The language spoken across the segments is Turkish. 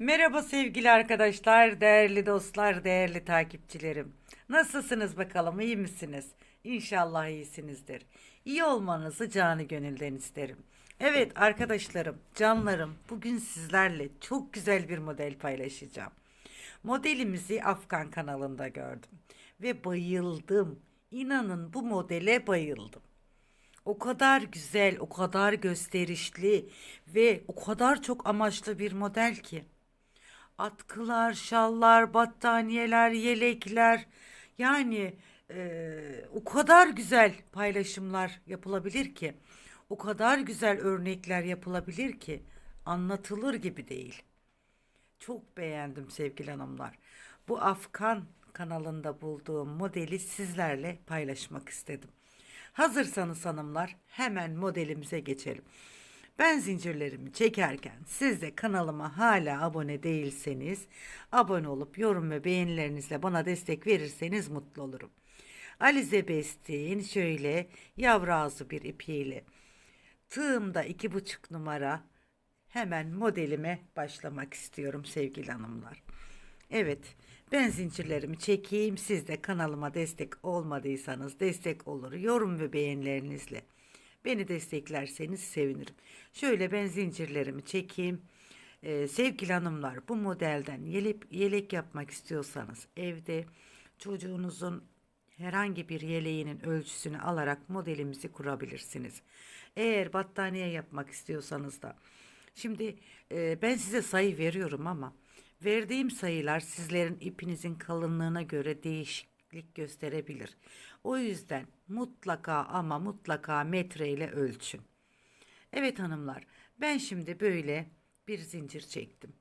Merhaba sevgili arkadaşlar, değerli dostlar, değerli takipçilerim. Nasılsınız bakalım, iyi misiniz? İnşallah iyisinizdir. İyi olmanızı canı gönülden isterim. Evet arkadaşlarım, canlarım, bugün sizlerle çok güzel bir model paylaşacağım. Modelimizi Afgan kanalında gördüm ve bayıldım. İnanın bu modele bayıldım. O kadar güzel, o kadar gösterişli ve o kadar çok amaçlı bir model ki. Atkılar, şallar, battaniyeler, yelekler yani eee, o kadar güzel paylaşımlar yapılabilir ki. O kadar güzel örnekler yapılabilir ki anlatılır gibi değil. Çok beğendim sevgili hanımlar. Bu Afgan kanalında bulduğum modeli sizlerle paylaşmak istedim. Hazırsanız hanımlar hemen modelimize geçelim. Ben zincirlerimi çekerken siz de kanalıma hala abone değilseniz abone olup yorum ve beğenilerinizle bana destek verirseniz mutlu olurum. Alize Besti'nin şöyle yavru ağzı bir ipiyle tığımda iki buçuk numara hemen modelime başlamak istiyorum sevgili hanımlar. Evet, ben zincirlerimi çekeyim. Siz de kanalıma destek olmadıysanız destek olur. Yorum ve beğenilerinizle beni desteklerseniz sevinirim. Şöyle ben zincirlerimi çekeyim. Ee, sevgili hanımlar bu modelden yelek, yelek yapmak istiyorsanız evde çocuğunuzun herhangi bir yeleğinin ölçüsünü alarak modelimizi kurabilirsiniz. Eğer battaniye yapmak istiyorsanız da şimdi e, ben size sayı veriyorum ama verdiğim sayılar sizlerin ipinizin kalınlığına göre değişiklik gösterebilir. O yüzden mutlaka ama mutlaka metre ile ölçün. Evet hanımlar ben şimdi böyle bir zincir çektim.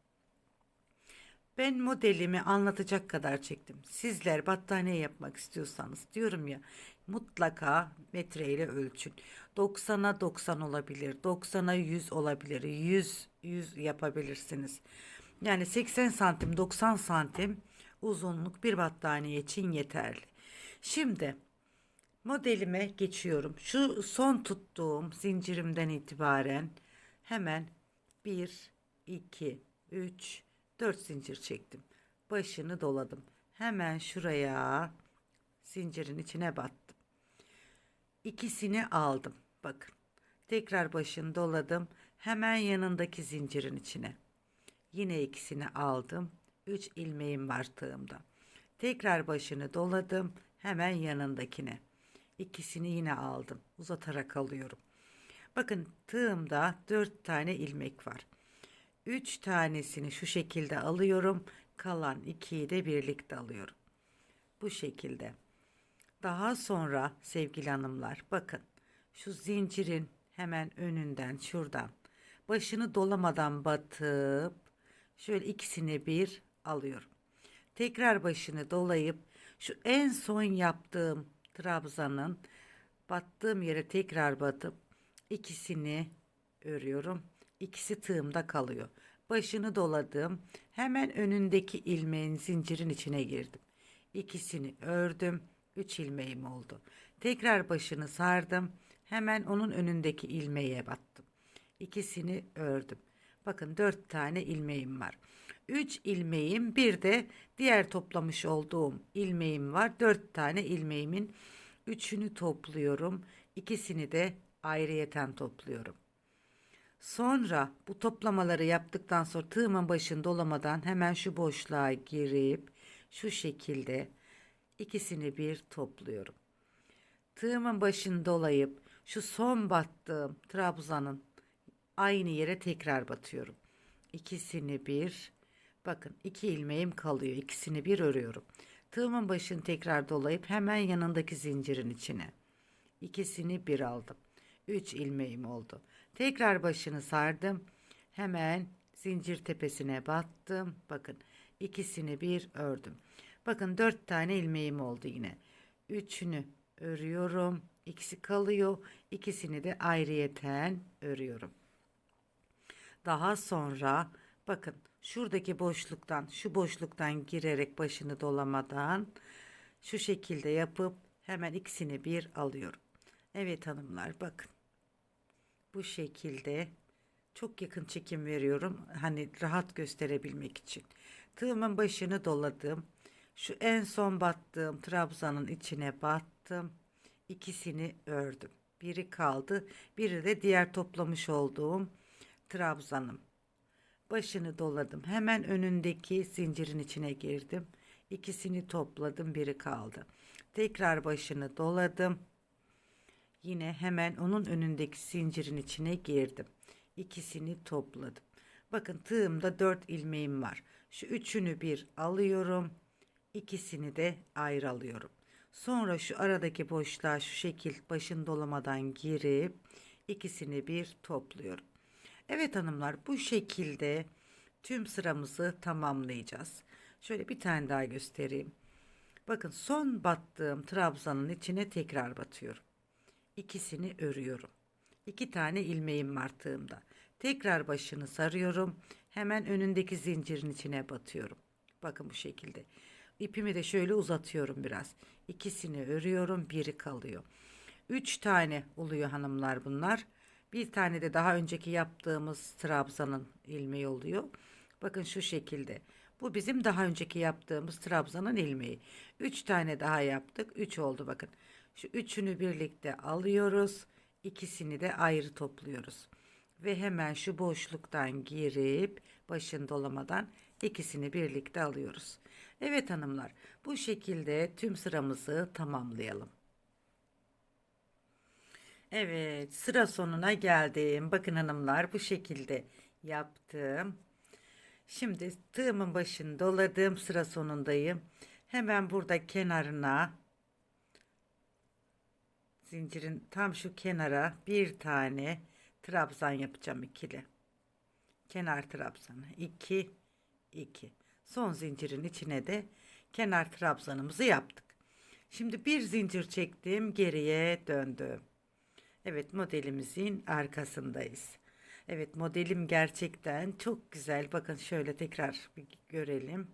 Ben modelimi anlatacak kadar çektim. Sizler battaniye yapmak istiyorsanız diyorum ya mutlaka metreyle ölçün. 90'a 90 olabilir, 90'a 100 olabilir, 100 100 yapabilirsiniz. Yani 80 santim 90 santim uzunluk bir battaniye için yeterli. Şimdi modelime geçiyorum. Şu son tuttuğum zincirimden itibaren hemen 1, 2, 3, 4 zincir çektim. Başını doladım. Hemen şuraya zincirin içine battım. İkisini aldım. Bakın. Tekrar başını doladım. Hemen yanındaki zincirin içine. Yine ikisini aldım. 3 ilmeğim var tığımda. Tekrar başını doladım. Hemen yanındakine. İkisini yine aldım. Uzatarak alıyorum. Bakın tığımda 4 tane ilmek var. 3 tanesini şu şekilde alıyorum. Kalan 2'yi de birlikte alıyorum. Bu şekilde. Daha sonra sevgili hanımlar bakın şu zincirin hemen önünden şuradan başını dolamadan batıp şöyle ikisini bir alıyorum. Tekrar başını dolayıp şu en son yaptığım trabzanın battığım yere tekrar batıp ikisini örüyorum. İkisi tığımda kalıyor. Başını doladım. Hemen önündeki ilmeğin zincirin içine girdim. İkisini ördüm. Üç ilmeğim oldu. Tekrar başını sardım. Hemen onun önündeki ilmeğe battım. İkisini ördüm. Bakın dört tane ilmeğim var. Üç ilmeğim bir de diğer toplamış olduğum ilmeğim var. Dört tane ilmeğimin üçünü topluyorum. İkisini de ayrıyeten topluyorum. Sonra bu toplamaları yaptıktan sonra tığımın başını dolamadan hemen şu boşluğa girip şu şekilde ikisini bir topluyorum. Tığımın başını dolayıp şu son battığım trabzanın aynı yere tekrar batıyorum. İkisini bir bakın iki ilmeğim kalıyor. İkisini bir örüyorum. Tığımın başını tekrar dolayıp hemen yanındaki zincirin içine. İkisini bir aldım. Üç ilmeğim oldu. Tekrar başını sardım. Hemen zincir tepesine battım. Bakın ikisini bir ördüm. Bakın dört tane ilmeğim oldu yine. Üçünü örüyorum. İkisi kalıyor. İkisini de ayrıyeten örüyorum. Daha sonra bakın şuradaki boşluktan şu boşluktan girerek başını dolamadan şu şekilde yapıp hemen ikisini bir alıyorum. Evet hanımlar bakın. Bu şekilde çok yakın çekim veriyorum. Hani rahat gösterebilmek için. Tığımın başını doladım. Şu en son battığım trabzanın içine battım. İkisini ördüm. Biri kaldı. Biri de diğer toplamış olduğum trabzanım. Başını doladım. Hemen önündeki zincirin içine girdim. İkisini topladım. Biri kaldı. Tekrar başını doladım. Yine hemen onun önündeki zincirin içine girdim. İkisini topladım. Bakın tığımda 4 ilmeğim var. Şu üçünü bir alıyorum. İkisini de ayrı alıyorum. Sonra şu aradaki boşluğa şu şekil başın dolamadan girip ikisini bir topluyorum. Evet hanımlar bu şekilde tüm sıramızı tamamlayacağız. Şöyle bir tane daha göstereyim. Bakın son battığım trabzanın içine tekrar batıyorum. İkisini örüyorum. İki tane ilmeğim var tığımda. Tekrar başını sarıyorum. Hemen önündeki zincirin içine batıyorum. Bakın bu şekilde. İpimi de şöyle uzatıyorum biraz. İkisini örüyorum, biri kalıyor. Üç tane oluyor hanımlar bunlar. Bir tane de daha önceki yaptığımız trabzanın ilmeği oluyor. Bakın şu şekilde. Bu bizim daha önceki yaptığımız trabzanın ilmeği. Üç tane daha yaptık. Üç oldu bakın. Şu üçünü birlikte alıyoruz. İkisini de ayrı topluyoruz. Ve hemen şu boşluktan girip başın dolamadan ikisini birlikte alıyoruz. Evet hanımlar bu şekilde tüm sıramızı tamamlayalım. Evet sıra sonuna geldim. Bakın hanımlar bu şekilde yaptım. Şimdi tığımın başını doladım sıra sonundayım. Hemen burada kenarına zincirin tam şu kenara bir tane trabzan yapacağım ikili. Kenar trabzanı 2 2. Son zincirin içine de kenar trabzanımızı yaptık. Şimdi bir zincir çektim, geriye döndüm. Evet modelimizin arkasındayız. Evet modelim gerçekten çok güzel. Bakın şöyle tekrar bir görelim.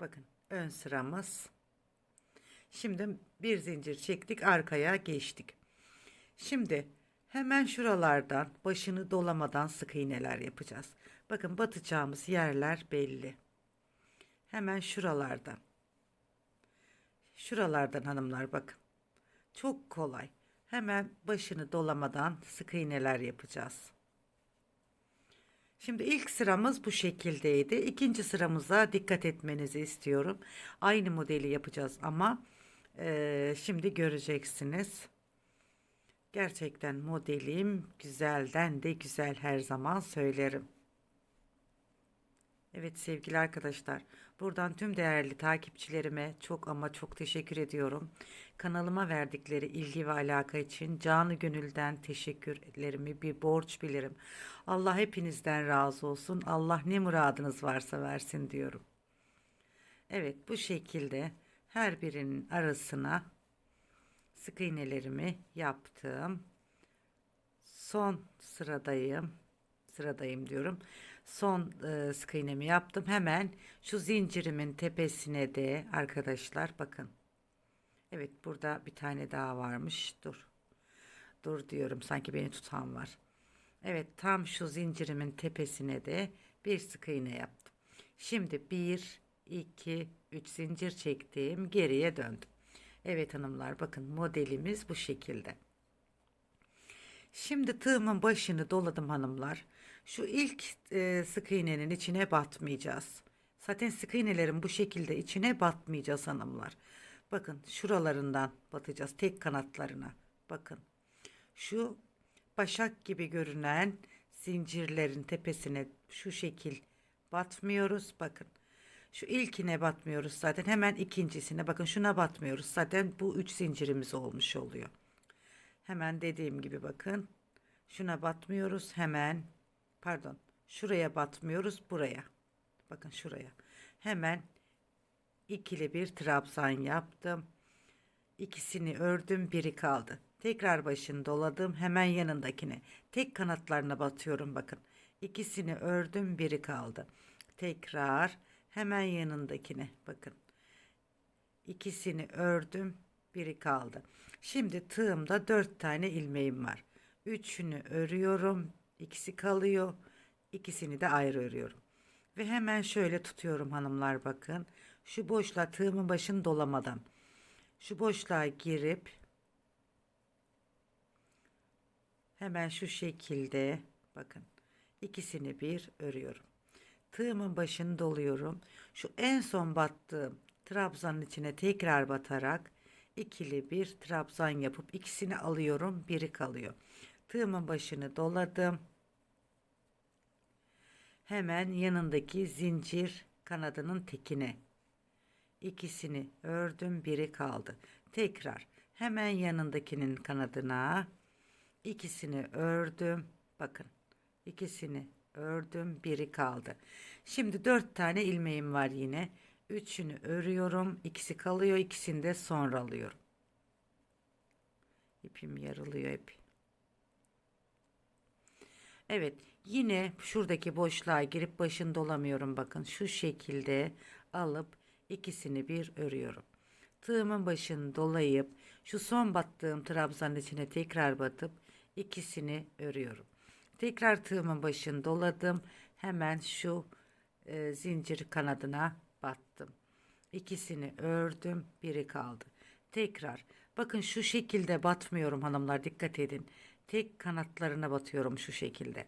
Bakın ön sıramız. Şimdi bir zincir çektik arkaya geçtik. Şimdi hemen şuralardan başını dolamadan sık iğneler yapacağız. Bakın batacağımız yerler belli. Hemen şuralardan. Şuralardan hanımlar bakın. Çok kolay. Hemen başını dolamadan sık iğneler yapacağız. Şimdi ilk sıramız bu şekildeydi. İkinci sıramıza dikkat etmenizi istiyorum. Aynı modeli yapacağız ama e, şimdi göreceksiniz. Gerçekten modelim güzelden de güzel her zaman söylerim. Evet sevgili arkadaşlar, buradan tüm değerli takipçilerime çok ama çok teşekkür ediyorum. Kanalıma verdikleri ilgi ve alaka için canı gönülden teşekkürlerimi bir borç bilirim. Allah hepinizden razı olsun. Allah ne muradınız varsa versin diyorum. Evet bu şekilde her birinin arasına sık iğnelerimi yaptım. Son sıradayım. Sıradayım diyorum son e, sık iğnemi yaptım. Hemen şu zincirimin tepesine de arkadaşlar bakın. Evet burada bir tane daha varmış. Dur. Dur diyorum sanki beni tutan var. Evet tam şu zincirimin tepesine de bir sık iğne yaptım. Şimdi 1 2 3 zincir çektim. Geriye döndüm. Evet hanımlar bakın modelimiz bu şekilde. Şimdi tığımın başını doladım hanımlar. Şu ilk e, sık iğnenin içine batmayacağız. Zaten sık iğnelerin bu şekilde içine batmayacağız hanımlar. Bakın şuralarından batacağız tek kanatlarına. Bakın şu başak gibi görünen zincirlerin tepesine şu şekil batmıyoruz. Bakın şu ilkine batmıyoruz zaten hemen ikincisine bakın şuna batmıyoruz. Zaten bu üç zincirimiz olmuş oluyor. Hemen dediğim gibi bakın şuna batmıyoruz hemen pardon şuraya batmıyoruz buraya. Bakın şuraya. Hemen ikili bir trabzan yaptım. İkisini ördüm biri kaldı. Tekrar başını doladım hemen yanındakine. Tek kanatlarına batıyorum bakın. İkisini ördüm biri kaldı. Tekrar hemen yanındakine bakın. İkisini ördüm biri kaldı. Şimdi tığımda dört tane ilmeğim var. Üçünü örüyorum ikisi kalıyor İkisini de ayrı örüyorum. Ve hemen şöyle tutuyorum hanımlar bakın. Şu boşluğa tığımın başını dolamadan. Şu boşluğa girip hemen şu şekilde bakın ikisini bir örüyorum. Tığımın başını doluyorum. Şu en son battığım trabzanın içine tekrar batarak ikili bir trabzan yapıp ikisini alıyorum. Biri kalıyor. Tığımın başını doladım. Hemen yanındaki zincir kanadının tekine ikisini ördüm. Biri kaldı. Tekrar hemen yanındakinin kanadına ikisini ördüm. Bakın ikisini ördüm. Biri kaldı. Şimdi dört tane ilmeğim var yine. Üçünü örüyorum. ikisi kalıyor. ikisini de sonra alıyorum. İpim yarılıyor hep. Evet yine şuradaki boşluğa girip başını dolamıyorum bakın şu şekilde alıp ikisini bir örüyorum. Tığımın başını dolayıp şu son battığım trabzanın içine tekrar batıp ikisini örüyorum. Tekrar tığımın başını doladım. Hemen şu e, zincir kanadına battım. İkisini ördüm. Biri kaldı. Tekrar bakın şu şekilde batmıyorum hanımlar dikkat edin. Tek kanatlarına batıyorum şu şekilde.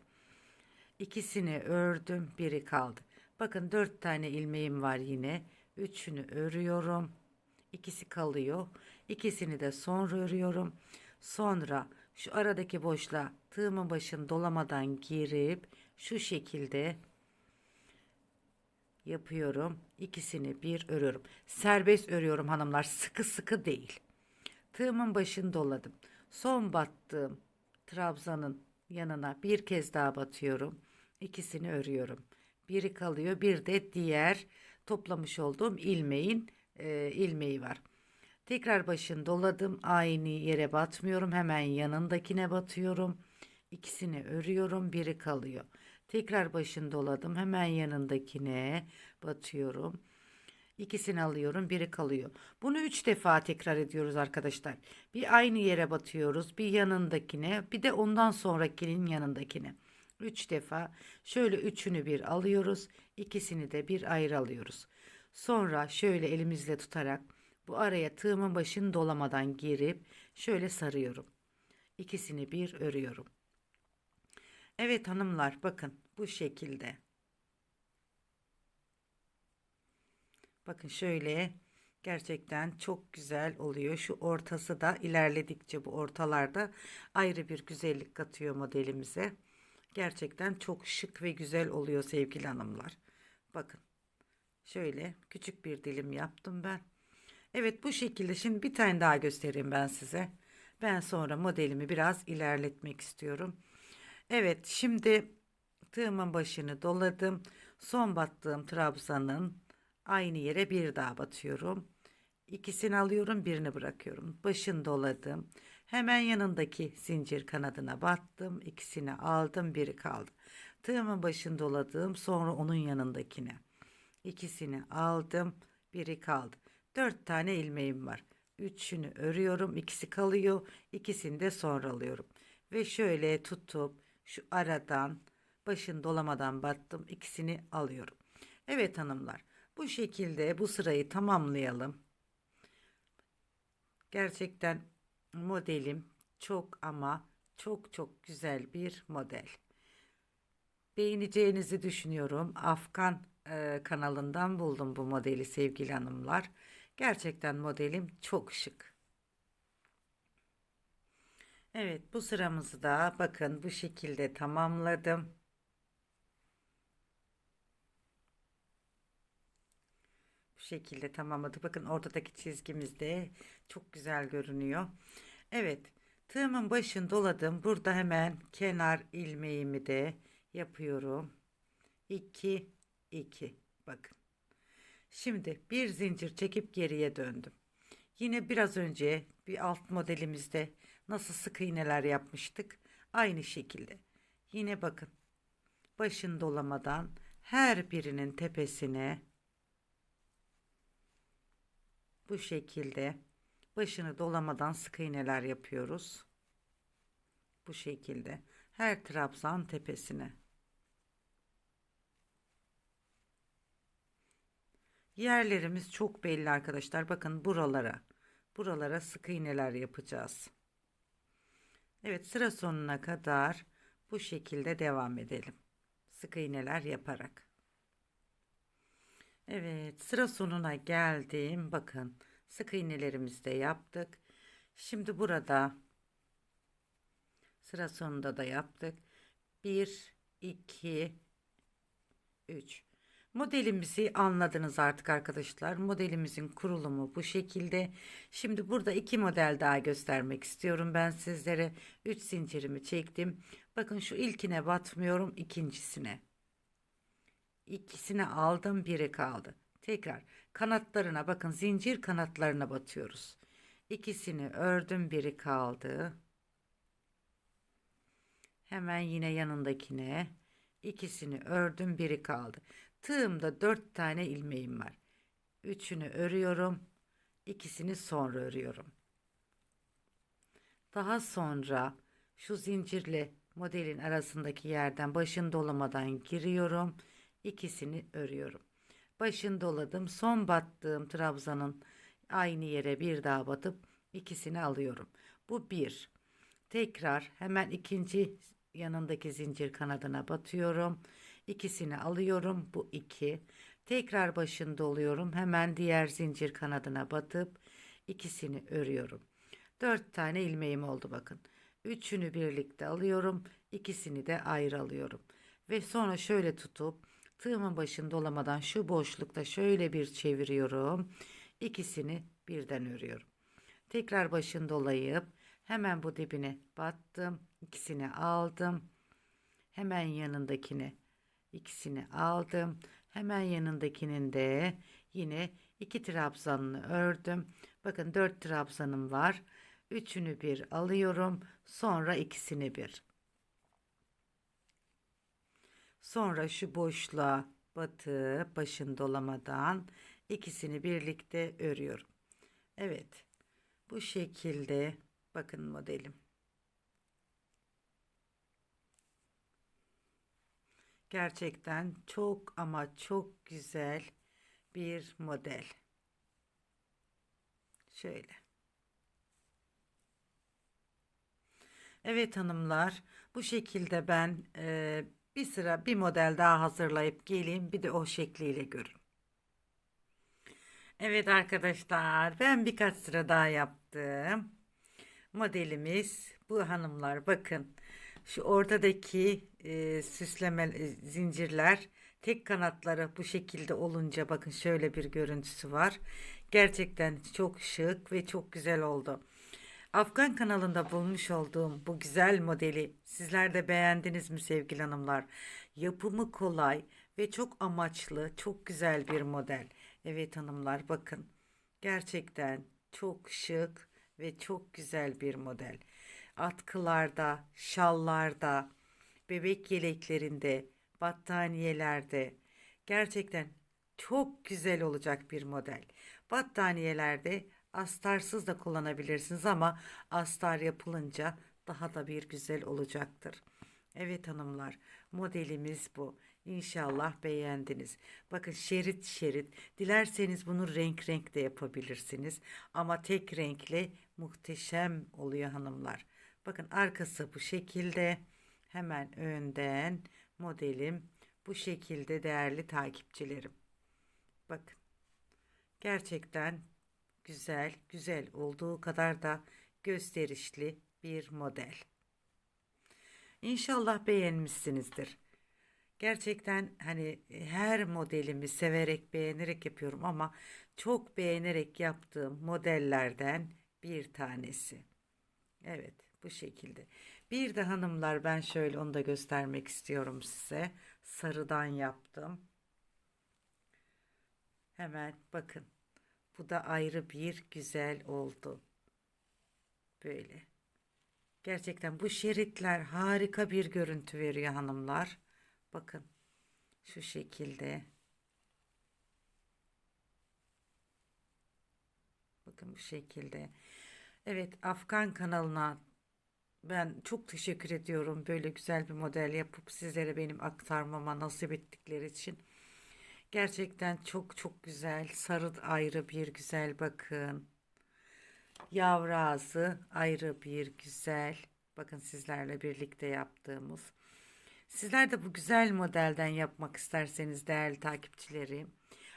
İkisini ördüm. Biri kaldı. Bakın dört tane ilmeğim var yine. Üçünü örüyorum. İkisi kalıyor. İkisini de sonra örüyorum. Sonra şu aradaki boşluğa tığımın başını dolamadan girip şu şekilde yapıyorum. İkisini bir örüyorum. Serbest örüyorum hanımlar. Sıkı sıkı değil. Tığımın başını doladım. Son battığım trabzanın yanına bir kez daha batıyorum. İkisini örüyorum. Biri kalıyor. Bir de diğer toplamış olduğum ilmeğin e, ilmeği var. Tekrar başını doladım. Aynı yere batmıyorum. Hemen yanındakine batıyorum. İkisini örüyorum. Biri kalıyor. Tekrar başını doladım. Hemen yanındakine batıyorum. İkisini alıyorum. Biri kalıyor. Bunu üç defa tekrar ediyoruz arkadaşlar. Bir aynı yere batıyoruz. Bir yanındakine. Bir de ondan sonrakinin yanındakine. Üç defa şöyle üçünü bir alıyoruz. ikisini de bir ayrı alıyoruz. Sonra şöyle elimizle tutarak bu araya tığımın başını dolamadan girip şöyle sarıyorum. İkisini bir örüyorum. Evet hanımlar bakın bu şekilde. Bakın şöyle gerçekten çok güzel oluyor. Şu ortası da ilerledikçe bu ortalarda ayrı bir güzellik katıyor modelimize. Gerçekten çok şık ve güzel oluyor sevgili hanımlar. Bakın şöyle küçük bir dilim yaptım ben. Evet bu şekilde şimdi bir tane daha göstereyim ben size. Ben sonra modelimi biraz ilerletmek istiyorum. Evet şimdi tığımın başını doladım. Son battığım trabzanın aynı yere bir daha batıyorum. İkisini alıyorum birini bırakıyorum. Başını doladım. Hemen yanındaki zincir kanadına battım. İkisini aldım biri kaldı. Tığımın başını doladım sonra onun yanındakine. İkisini aldım biri kaldı. Dört tane ilmeğim var. Üçünü örüyorum ikisi kalıyor. İkisini de sonra alıyorum. Ve şöyle tutup şu aradan başını dolamadan battım. ikisini alıyorum. Evet hanımlar bu şekilde bu sırayı tamamlayalım. Gerçekten modelim çok ama çok çok güzel bir model. Beğeneceğinizi düşünüyorum. Afgan e, kanalından buldum bu modeli sevgili hanımlar. Gerçekten modelim çok şık. Evet bu sıramızı da bakın bu şekilde tamamladım. Şekilde tamamladık. Bakın ortadaki çizgimiz de çok güzel görünüyor. Evet tığımın başını doladım. Burada hemen kenar ilmeğimi de yapıyorum. 2 2 bakın. Şimdi bir zincir çekip geriye döndüm. Yine biraz önce bir alt modelimizde nasıl sık iğneler yapmıştık. Aynı şekilde. Yine bakın. Başını dolamadan her birinin tepesine bu şekilde başını dolamadan sık iğneler yapıyoruz. Bu şekilde her trabzan tepesine. Yerlerimiz çok belli arkadaşlar. Bakın buralara. Buralara sık iğneler yapacağız. Evet sıra sonuna kadar bu şekilde devam edelim. Sık iğneler yaparak. Evet sıra sonuna geldim. Bakın sık iğnelerimizi de yaptık. Şimdi burada sıra sonunda da yaptık. 1 2 3 Modelimizi anladınız artık arkadaşlar. Modelimizin kurulumu bu şekilde. Şimdi burada iki model daha göstermek istiyorum ben sizlere. 3 zincirimi çektim. Bakın şu ilkine batmıyorum ikincisine. İkisini aldım biri kaldı. Tekrar kanatlarına bakın zincir kanatlarına batıyoruz. İkisini ördüm biri kaldı. Hemen yine yanındakine ikisini ördüm biri kaldı. Tığımda dört tane ilmeğim var. Üçünü örüyorum. ikisini sonra örüyorum. Daha sonra şu zincirle modelin arasındaki yerden başın dolamadan giriyorum. İkisini örüyorum. Başın doladım. Son battığım trabzanın aynı yere bir daha batıp ikisini alıyorum. Bu bir. Tekrar hemen ikinci yanındaki zincir kanadına batıyorum. İkisini alıyorum. Bu iki. Tekrar başında oluyorum. Hemen diğer zincir kanadına batıp ikisini örüyorum. Dört tane ilmeğim oldu bakın. Üçünü birlikte alıyorum. ikisini de ayrı alıyorum. Ve sonra şöyle tutup tığımın başını dolamadan şu boşlukta şöyle bir çeviriyorum. İkisini birden örüyorum. Tekrar başını dolayıp hemen bu dibine battım. ikisini aldım. Hemen yanındakini ikisini aldım. Hemen yanındakinin de yine iki trabzanını ördüm. Bakın dört trabzanım var. Üçünü bir alıyorum. Sonra ikisini bir. Sonra şu boşluğa batıp başın dolamadan ikisini birlikte örüyorum. Evet. Bu şekilde bakın modelim. Gerçekten çok ama çok güzel bir model. Şöyle. Evet hanımlar, bu şekilde ben e, bir sıra bir model daha hazırlayıp geleyim. Bir de o şekliyle görün. Evet arkadaşlar, ben birkaç sıra daha yaptım. Modelimiz bu hanımlar. Bakın. Şu ortadaki e, süsleme e, zincirler tek kanatları bu şekilde olunca bakın şöyle bir görüntüsü var. Gerçekten çok şık ve çok güzel oldu. Afgan kanalında bulmuş olduğum bu güzel modeli sizler de beğendiniz mi sevgili hanımlar? Yapımı kolay ve çok amaçlı, çok güzel bir model. Evet hanımlar bakın. Gerçekten çok şık ve çok güzel bir model atkılarda, şallarda, bebek yeleklerinde, battaniyelerde gerçekten çok güzel olacak bir model. Battaniyelerde astarsız da kullanabilirsiniz ama astar yapılınca daha da bir güzel olacaktır. Evet hanımlar modelimiz bu. İnşallah beğendiniz. Bakın şerit şerit. Dilerseniz bunu renk renk de yapabilirsiniz. Ama tek renkle muhteşem oluyor hanımlar. Bakın arkası bu şekilde. Hemen önden modelim bu şekilde değerli takipçilerim. Bakın. Gerçekten güzel, güzel olduğu kadar da gösterişli bir model. İnşallah beğenmişsinizdir. Gerçekten hani her modelimi severek beğenerek yapıyorum ama çok beğenerek yaptığım modellerden bir tanesi. Evet. Bu şekilde. Bir de hanımlar ben şöyle onu da göstermek istiyorum size. Sarıdan yaptım. Hemen bakın. Bu da ayrı bir güzel oldu. Böyle. Gerçekten bu şeritler harika bir görüntü veriyor hanımlar. Bakın. Şu şekilde. Bakın bu şekilde. Evet Afgan kanalına ben çok teşekkür ediyorum böyle güzel bir model yapıp sizlere benim aktarmama nasip ettikleri için. Gerçekten çok çok güzel. Sarı ayrı bir güzel bakın. Yavru ağzı ayrı bir güzel. Bakın sizlerle birlikte yaptığımız. Sizler de bu güzel modelden yapmak isterseniz değerli takipçilerim.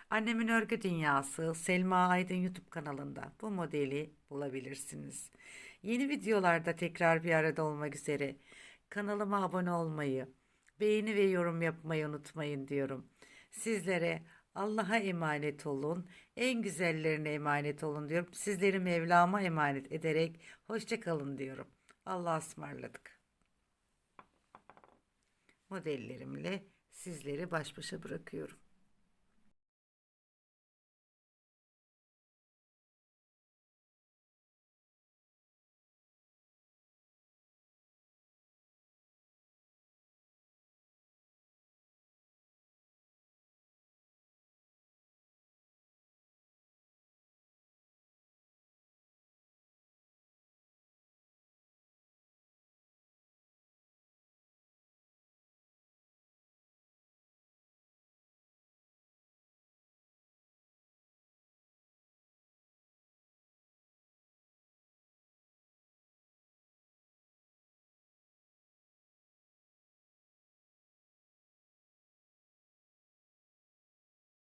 Annemin Örgü Dünyası Selma Aydın YouTube kanalında bu modeli bulabilirsiniz. Yeni videolarda tekrar bir arada olmak üzere. Kanalıma abone olmayı, beğeni ve yorum yapmayı unutmayın diyorum. Sizlere Allah'a emanet olun. En güzellerine emanet olun diyorum. Sizleri Mevlam'a emanet ederek hoşça kalın diyorum. Allah'a ısmarladık. Modellerimle sizleri baş başa bırakıyorum.